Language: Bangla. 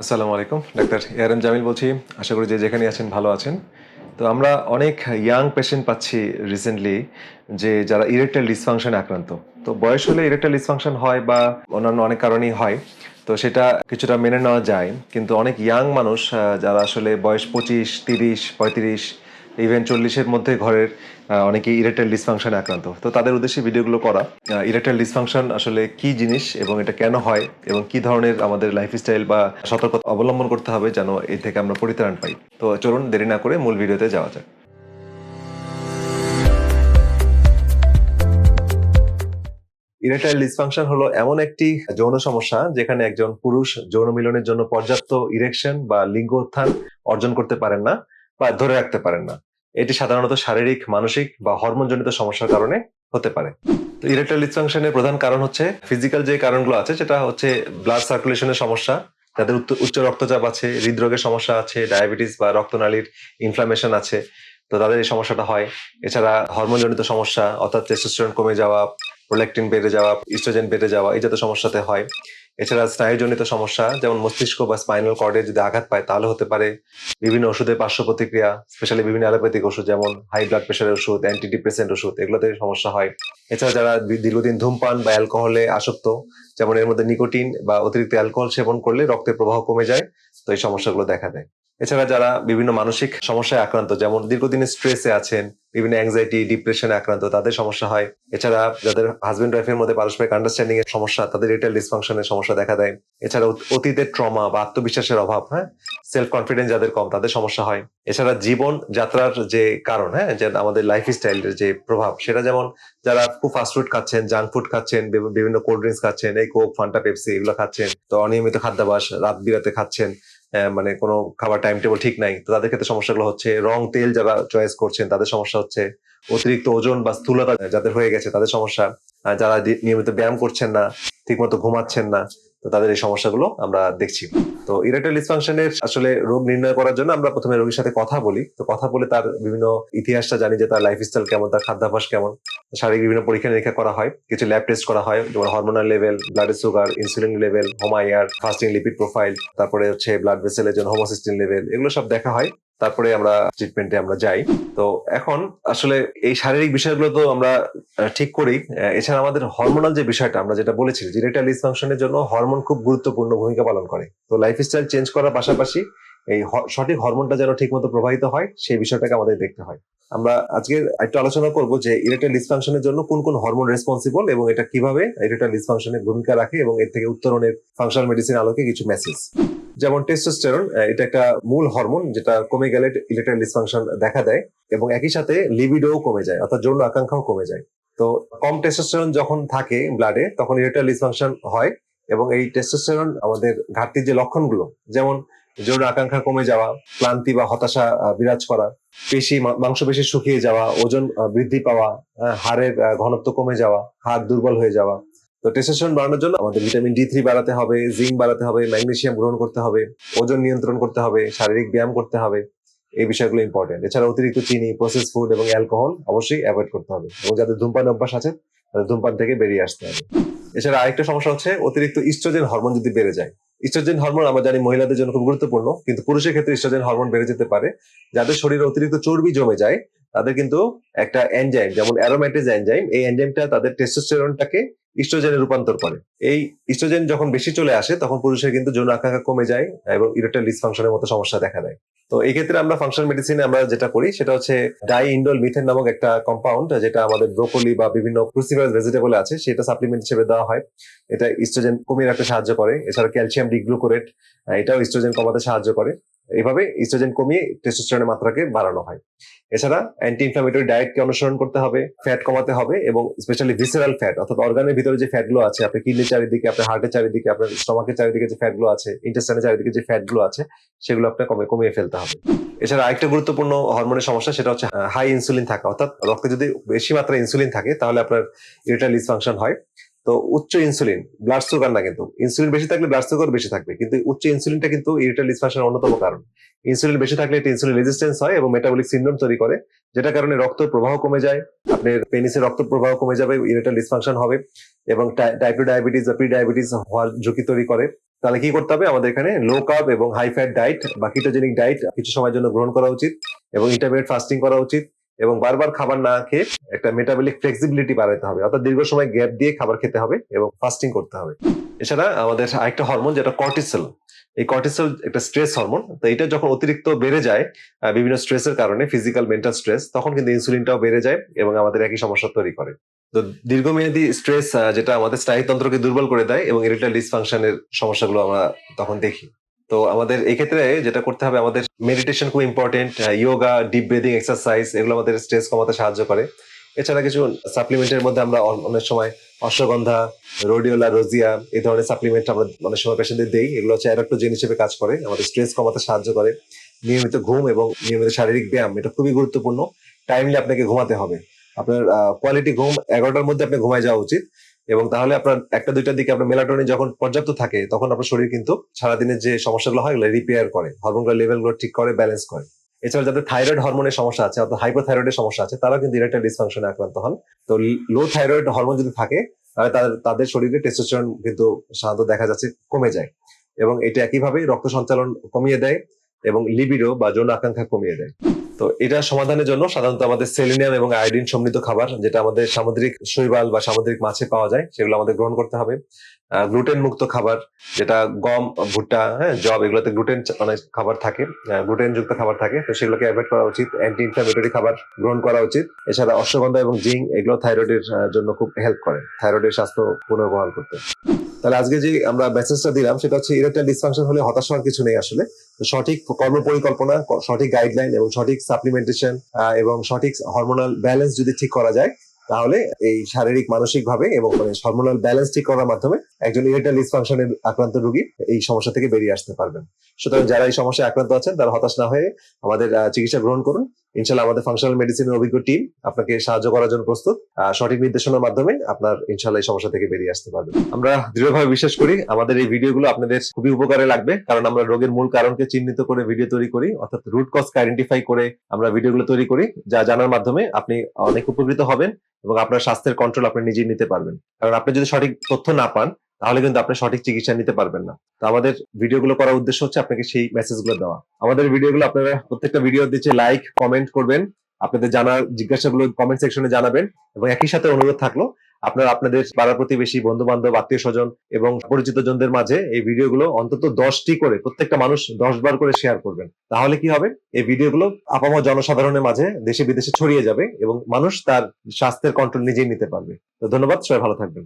আসসালামু আলাইকুম, ডাক্তার এম জামিল বলছি। আশা করি যে যেখানে আছেন ভালো আছেন। তো আমরা অনেক ইয়াং পেশেন্ট পাচ্ছি রিসেন্টলি যে যারা ইরেকটাইল ডিসফাংশনে আক্রান্ত। তো বয়স হলে ইরেকটাইল ডিসফাংশন হয় বা অন্যান্য অনেক কারণেই হয়। তো সেটা কিছুটা মেনে নেওয়া যায়। কিন্তু অনেক ইয়াং মানুষ যারা আসলে বয়স পঁচিশ, তিরিশ, পঁয়ত্রিশ ইভেন চল্লিশের মধ্যে ঘরের অনেকে ইরেকটাইল ডিসফাংশনে আক্রান্ত। তো তাদের উদ্দেশ্যে ভিডিওগুলো করা। ইরেকটাইল ডিসফাংশন আসলে কি জিনিস এবং এটা কেন হয় এবং কি ধরনের আমাদের লাইফস্টাইল বা সতর্কতা অবলম্বন করতে হবে যেন এই থেকে আমরা পরিত্রাণ পাই। তো চলুন দেরি না করে মূল ভিডিওতে যাওয়া যাক। ইরেকটাইল ডিসফাংশন হলো এমন একটি যৌন সমস্যা যেখানে একজন পুরুষ যৌন মিলনের জন্য পর্যাপ্ত ইরেকশন বা লিঙ্গ উত্থান অর্জন করতে পারেন না বা ধরে রাখতে পারেন না। এটি সাধারণত শারীরিক, মানসিক বা হরমোনজনিত সমস্যার কারণে হতে পারে। তো ইরেকটাইল ডিসফাংশনের প্রধান কারণ হচ্ছে ফিজিক্যাল যে কারণগুলো আছে, সেটা হচ্ছে ব্লাড সার্কুলেশনের সমস্যা যাদের উচ্চ- রক্তচাপ আছে, হৃদরোগের সমস্যা আছে ডায়াবেটিস বা রক্তনালীর ইনফ্লামেশন আছে, তো তাদের এই সমস্যাটা হয়। এছাড়া হরমোনজনিত সমস্যা, অর্থাৎ টেস্টোস্টেরন কমে যাওয়া প্রোল্যাকটিন বেড়ে যাওয়া ইস্ট্রোজেন বেড়ে যাওয়া, এই জাতীয় সমস্যাতে হয়। এছাড়া স্নায়ুজনিত সমস্যা, যেমন মস্তিষ্ক বা স্পাইনাল কর্ডে যদি আঘাত পায়, তাহলে হতে পারে বিভিন্ন ওষুধের পার্শ্ব প্রতিক্রিয়া স্পেশালি বিভিন্ন অ্যালোপ্যাথিক ওষুধ, যেমন হাই ব্লাড প্রেশারের ওষুধ অ্যান্টি ডিপ্রেসেন্ট ওষুধ, এগুলোতে সমস্যা হয়। এছাড়া যারা দীর্ঘদিন ধূমপান বা অ্যালকোহলে আসক্ত, যেমন এর মধ্যে নিকোটিন বা অতিরিক্ত অ্যালকোহল সেবন করলে রক্তের প্রবাহ কমে যায়, তো এই সমস্যাগুলো দেখা দেয়। এছাড়া যারা বিভিন্ন মানসিক সমস্যায় আক্রান্ত, যেমন দীর্ঘদিনের স্ট্রেসে আছেন, বিভিন্ন অ্যাংজাইটি ডিপ্রেশনে আক্রান্ত, তাদের সমস্যা হয়। এছাড়া যাদের হাজবেন্ড ওয়াইফের মধ্যে পারস্পরিক আন্ডারস্ট্যান্ডিং এর সমস্যা, তাদের রিটেল ডিসফাংশনের সমস্যা দেখা দেয়। এছাড়া অত- অতীতের ট্রমা বা আত্মবিশ্বাসের অভাব হ্যাঁ? সেলফ কনফিডেন্স যাদের কম, তাদের সমস্যা হয়। এছাড়া জীবন যাত্রার যে কারণ হ্যাঁ? যে আমাদের লাইফ স্টাইলের যে প্রভাব, সেটা যেমন যারা খুব ফাস্ট ফুড খাচ্ছেন জাঙ্ক ফুড খাচ্ছেন বিভিন্ন কোল্ড ড্রিঙ্কস খাচ্ছেন, এই কোক ফান্টা পেপসি এগুলো খাচ্ছেন। তো অনিয়মিত খাদ্যাভাস, রাত বিরাতে খাচ্ছেন। মানে কোনো খাবার টাইম টেবিল ঠিক নাই। তো তাদের ক্ষেত্রে সমস্যাগুলো হচ্ছে রং তেল যারা চয়েস করছেন, তাদের সমস্যা হচ্ছে অতিরিক্ত ওজন বা স্থূলতা যাদের হয়ে গেছে তাদের সমস্যা। যারা নিয়মিত ব্যায়াম করছেন না, ঠিকমতো ঘুমাচ্ছেন না তো তাদের এই সমস্যাগুলো আমরা দেখছি। তো ইরেকটাইল ডিসফাংশনের আসলে রোগ নির্ণয় করার জন্য আমরা প্রথমে রোগীর সাথে কথা বলি। তো কথা বলে তার বিভিন্ন ইতিহাসটা জানি যে তার লাইফস্টাইল কেমন, তার খাদ্যাভ্যাস কেমন, শারীরিক বিভিন্ন পরীক্ষা নিরীক্ষা করা হয়, কিছু ল্যাব টেস্ট করা হয়, যেমন হরমোনাল লেভেল ব্লাডের সুগার ইনসুলিন লেভেল হোমাইয়ার ফাস্টিং লিপিড প্রোফাইল তারপরে হচ্ছে ব্লাড ভেসেলের জন্য হোমোসিস্টিন লেভেল এগুলো সব দেখা হয়। তারপরে আমরা ট্রিটমেন্টে আমরা যাই। তো এখন আসলে এই শারীরিক বিষয়গুলো তো আমরা ঠিক করি। এছাড়া আমাদের হরমোনাল যে বিষয়টা, আমরা যেটা বলেছি ইরেকটাইল ডিসফাংশনের জন্য হরমোন খুব গুরুত্বপূর্ণ ভূমিকা পালন করে। তো লাইফস্টাইল চেঞ্জ করার পাশাপাশি এই সঠিক হরমোনটা যেন ঠিকমতো প্রবাহিত হয়, সেই বিষয়টাকে আমাদের দেখতে হয়। আমরা আজকে একটু আলোচনা করব যে ইরেকটাইল ডিসফাংশনের জন্য কোন কোন হরমোন রেসপন্সিবল এবং এটা কীভাবে ইরেকটাইল ডিসফাংশনের ভূমিকা রাখে এবং এর থেকে উত্তরণের ফাংশনাল মেডিসিন আলোকে কিছু মেসেজ যেমন টেস্টোস্টেরন এটা একটা মূল হরমোন যেটা কমে গেলে ইলেকট্রাল ডিসফাংশন দেখা দেয় এবং একই সাথে লিবিডোও কমে যায়, অর্থাৎ যৌন আকাঙ্ক্ষাও কমে যায়। তো কম টেস্টোস্টেরন যখন থাকে ব্লাডে তখন ইলেকট্রাল ডিসফাংশন হয় এবং এই টেস্টোস্টেরন আমাদের ঘাটতির যে লক্ষণগুলো, যেমন যৌন আকাঙ্ক্ষা কমে যাওয়া, ক্লান্তি বা হতাশা বিরাজ করা, পেশি মাংসপেশি শুকিয়ে যাওয়া, ওজন বৃদ্ধি পাওয়া হাড়ের ঘনত্ব কমে যাওয়া, হাড় দুর্বল হয়ে যাওয়া তো টেস্টোস্টেরন বাড়ানোর জন্য আমাদের ভিটামিন ডি থ্রি বাড়াতে হবে জিঙ্ক বাড়াতে হবে ম্যাগনেসিয়াম গ্রহণ করতে হবে, ওজন নিয়ন্ত্রণ করতে হবে, শারীরিক ব্যায়াম করতে হবে। এই বিষয়গুলো ইম্পর্টেন্ট এছাড়া অতিরিক্ত চিনি প্রসেস ফুড এবং অ্যালকোহল অবশ্যই অ্যাভয়েড করতে হবে। এবং যাদের ধূমপান অভ্যাস আছে, তাদের ধূমপান থেকে বেরিয়ে আসতে হবে। এছাড়া আরেকটা সমস্যা হচ্ছে, অতিরিক্ত ইস্ট্রোজেন হরমোন যদি বেড়ে যায়। ইস্ট্রোজেন হরমোন আমরা জানি মহিলাদের জন্য খুব গুরুত্বপূর্ণ, কিন্তু পুরুষের ক্ষেত্রে ইস্ট্রোজেন হরমোন বেড়ে যেতে পারে। যাদের শরীরে অতিরিক্ত চর্বি জমে যায় তাদের কিন্তু একটা এনজাইম যেমন অ্যারোম্যাটিস এনজাইম এই এনজাইমটা তাদের টেস্টোস্টেরনটাকে ইস্ট্রোজেনে রূপান্তর করে। এই ইস্ট্রোজেন যখন বেশি চলে আসে, তখন পুরুষের কিন্তু যৌন আকাঙ্ক্ষা কমে যায় এবং ইরেকটাইল ডিসফাংশনের মতো সমস্যা দেখা দেয়। তো এই ক্ষেত্রে আমরা ফাংশনাল মেডিসিনে আমরা যেটা করি, সেটা হচ্ছে ডাই ইন্ডোল মিথেন নামক একটা কম্পাউন্ড যেটা আমাদের ব্রোকলি বা বিভিন্ন ক্রুসিফারাস ভেজিটেবল আছে, সেটা সাপ্লিমেন্ট হিসেবে দেওয়া হয়। এটা ইস্ট্রোজেন কমিয়ে রাখতে সাহায্য করে। এছাড়া ক্যালসিয়াম ডিগ্লুকোরেট এটাও ইস্ট্রোজেন কমাতে সাহায্য করে। এইভাবে ইস্ট্রোজেন কমিয়ে টেস্টোস্টেরনের মাত্রাকে বাড়ানো হয়। এছাড়া অ্যান্টি ইনফ্লামেটরি ডায়েটকে অনুসরণ করতে হবে ফ্যাট কমাতে হবে এবং স্পেশালি ভিসেরাল ফ্যাট অর্থাৎ অর্গানের ভিতরে যে ফ্যাটগুলো আছে, আপনার কিডনির চারিদিকে, আপনার হার্টের চারিদিকে, আপনার স্টমাকের চারিদিকে যে ফ্যাটগুলো আছে ইন্টেস্টাইনের চারিদিকে যে ফ্যাটগুলো আছে, সেগুলো আপনার কমে, কমিয়ে ফেলতে হবে। এছাড়া আরেকটা গুরুত্বপূর্ণ হরমোনের সমস্যা, সেটা হচ্ছে হাই ইনসুলিন থাকা। অর্থাৎ রক্তে যদি বেশি মাত্রায় ইনসুলিন থাকে, তাহলে আপনার ইরেকটাইল ফাংশন হয়। তো উচ্চ ইনসুলিন ব্লাড সুগার না কিন্তু। ইনসুলিন বেশি থাকলে ব্লাড সুগার বেশি থাকবে, কিন্তু উচ্চ ইনসুলিনটা কিন্তু ইরিটাল ডিসফাংশনের অন্যতম কারণ। ইনসুলিন বেশি থাকলে এটা ইনসুলিন রেজিস্ট্যান্স হয় এবং মেটাবলিক সিন্ড্রোম তৈরি করে যেটা কারণে রক্ত প্রবাহ কমে যায়, আপনার পেনিসের রক্ত প্রবাহ কমে যাবে ইরিটাল ডিসফাংশন হবে, এবং টাইপ টু ডায়াবেটিস বা প্রি ডায়াবেটিস হওয়ার ঝুঁকি তৈরি করে। তাহলে কি করতে হবে? আমাদের এখানে লো কার্ব এবং হাই ফ্যাট ডায়েট বা কিটোজেনিক ডায়েট কিছু সময়ের জন্য গ্রহণ করা উচিত, এবং ইন্টারমিডিয়েট ফাস্টিং করা উচিত। এবং বারবার খাবার না খেয়ে একটা মেটাবলিক ফ্লেক্সিবিলিটি বাড়াতে হবে। অর্থাৎ দীর্ঘ সময় গ্যাপ দিয়ে খাবার খেতে হবে এবং ফাস্টিং করতে হবে। এছাড়া আমাদের আরেকটা হরমোন যেটা কর্টিসল এই কর্টিসল একটা স্ট্রেস হরমোন তো এটা যখন অতিরিক্ত বেড়ে যায় বিভিন্ন স্ট্রেসের কারণে ফিজিক্যাল মেন্টাল স্ট্রেস তখন কিন্তু ইনসুলিনটাও বেড়ে যায় এবং আমাদের একই সমস্যা তৈরি করে। তো দীর্ঘমেয়াদী স্ট্রেস যেটা আমাদের স্নায়ুতন্ত্রকে দুর্বল করে দেয় এবং ইরিটাল ডিসফাংশনের সমস্যাগুলো আমরা তখন দেখি। তো আমাদের এই ক্ষেত্রে যেটা করতে হবে, আমাদের মেডিটেশন খুব important yoga deep breathing exercise এগুলো আমাদের স্ট্রেস কমাতে সাহায্য করে। এছাড়া কিছু সাপ্লিমেন্টের মধ্যে আমরা অনেক সময় অশ্বগন্ধা রোডিওলা রোজিয়া এই ধরনের সাপ্লিমেন্ট আমরা অনেক সময় পেশেন্টদের দেই। এগুলো হচ্ছে অ্যাডাক্টোজেন হিসেবে কাজ করে, আমাদের স্ট্রেস কমাতে সাহায্য করে। নিয়মিত ঘুম এবং নিয়মিত শারীরিক ব্যায়াম, এটা খুবই গুরুত্বপূর্ণ। টাইমলি আপনাকে ঘুমাতে হবে। আপনার কোয়ালিটি ঘুম এগারোটার মধ্যে আপনি ঘুমায় যাওয়া উচিত। এবং তাহলে আপনার একটা দুইটার দিকে আপনার মেলাটোনিন যখন পর্যাপ্ত থাকে, তখন আপনার শরীর কিন্তু সারাদিনের যে সমস্যাগুলো হয় এগুলো রিপেয়ার করে হরমোনগুলো লেভেলগুলো ঠিক করে ব্যালেন্স করে। এছাড়া যাদের থাইরয়েড হরমোনের সমস্যা আছে, অর্থাৎ হাইপোথাইরয়েডের সমস্যা আছে তারা কিন্তু ইরেকটাইল ডিসফাংশনে আক্রান্ত হন। তো লো থাইরয়েড হরমোন যদি থাকে, তাহলে তাদের তাদের শরীরে টেস্টোস্টেরন কিন্তু সাধারণত দেখা যাচ্ছে কমে যায় এবং এটা একইভাবে রক্ত সঞ্চালন কমিয়ে দেয় এবং লিবিডো বা যৌন আকাঙ্ক্ষা কমিয়ে দেয়। তো এটা সমাধানের জন্য সাধারণত আমাদের সেলিনিয়াম এবং আয়োডিন সমৃদ্ধ খাবার, যেটা আমাদের সামুদ্রিক শৈবাল বা সামুদ্রিক মাছে পাওয়া যায়, সেগুলো আমাদের গ্রহণ করতে হবে। গ্লুটেন মুক্ত খাবার, যেটা গম, ভুট্টা হ্যাঁ জব এগুলোতে গ্লুটেন অনেক খাবার থাকে গ্লুটেন যুক্ত খাবার থাকে, তো সেগুলোকে অ্যাভয়েড করা উচিত অ্যান্টি ইনফ্লামেটরি খাবার গ্রহণ করা উচিত। এছাড়া অশ্বগন্ধা এবং জিঙ্ক, এগুলো থাইরয়েডের জন্য খুব হেল্প করে থাইরয়েডের স্বাস্থ্য পুনর্বহাল করতে। তাহলে আজকে যে আমরা মেসেজটা দিলাম, সেটা হচ্ছে ইরেকটাইল ডিসফাংশন হলে হতাশ হওয়ার কিছু নেই আসলে। সঠিক কর্ম পরিকল্পনা সঠিক গাইডলাইন এবং সঠিক সাপ্লিমেন্টেশন এবং সঠিক হরমোনাল ব্যালেন্স যদি ঠিক করা যায়, তাহলে এই শারীরিক মানসিক ভাবে এবং মানে হরমোনাল ব্যালেন্স ঠিক করার মাধ্যমে একজন ইরেকটাইল ডিসফাংশনের আক্রান্ত রোগী এই সমস্যা থেকে বেরিয়ে আসতে পারবেন। সুতরাং যারা এই সমস্যায় আক্রান্ত আছেন, তারা হতাশ না হয়ে আমাদের চিকিৎসা গ্রহণ করুন। ইনশাল্লাহ আমাদের ফাংশনাল মেডিসিনের অভিজ্ঞ টিম আপনাকে সাহায্য করার জন্য প্রস্তুত। সঠিক নির্দেশনার মাধ্যমে আপনার ইনশাল্লাহ এই সমস্যা থেকে বেরিয়ে আসতে পারবেন। আমরা দৃঢ়ভাবে বিশ্বাস করি আমাদের এই ভিডিওগুলো আপনাদের খুবই উপকারে লাগবে, কারণ আমরা রোগের মূল কারণকে চিহ্নিত করে ভিডিও তৈরি করি, অর্থাৎ রুট কজ আইডেন্টিফাই করে আমরা ভিডিওগুলো তৈরি করি, যা জানার মাধ্যমে আপনি অনেক উপকৃত হবেন এবং আপনার স্বাস্থ্যের কন্ট্রোল আপনি নিজেই নিতে পারবেন। কারণ আপনি যদি সঠিক তথ্য না পান তাহলে কিন্তু আপনি সঠিক চিকিৎসা নিতে পারবেন না। তো আমাদের ভিডিওগুলো করার উদ্দেশ্য হচ্ছে আপনাকে সেই মেসেজগুলো দেওয়া। আমাদের ভিডিওগুলো আপনারা প্রত্যেকটা ভিডিও দিচ্ছে লাইক কমেন্ট করবেন। আপনাদের জানার জিজ্ঞাসাগুলো কমেন্ট সেকশনে জানাবেন এবং একই সাথে অনুরোধ থাকল, আপনারা আপনাদের পাড়া প্রতিবেশী বন্ধু বান্ধব আত্মীয় স্বজন এবং পরিচিত জনদের মাঝে এই ভিডিওগুলো অন্তত দশটি করে, প্রত্যেকটা মানুষ দশ বার করে শেয়ার করবেন। তাহলে কি হবে? এই ভিডিওগুলো আপামর জনসাধারণের মাঝে দেশে বিদেশে ছড়িয়ে যাবে এবং মানুষ তার স্বাস্থ্যের কন্ট্রোল নিজেই নিতে পারবে। তো ধন্যবাদ, সবাই ভালো থাকবেন।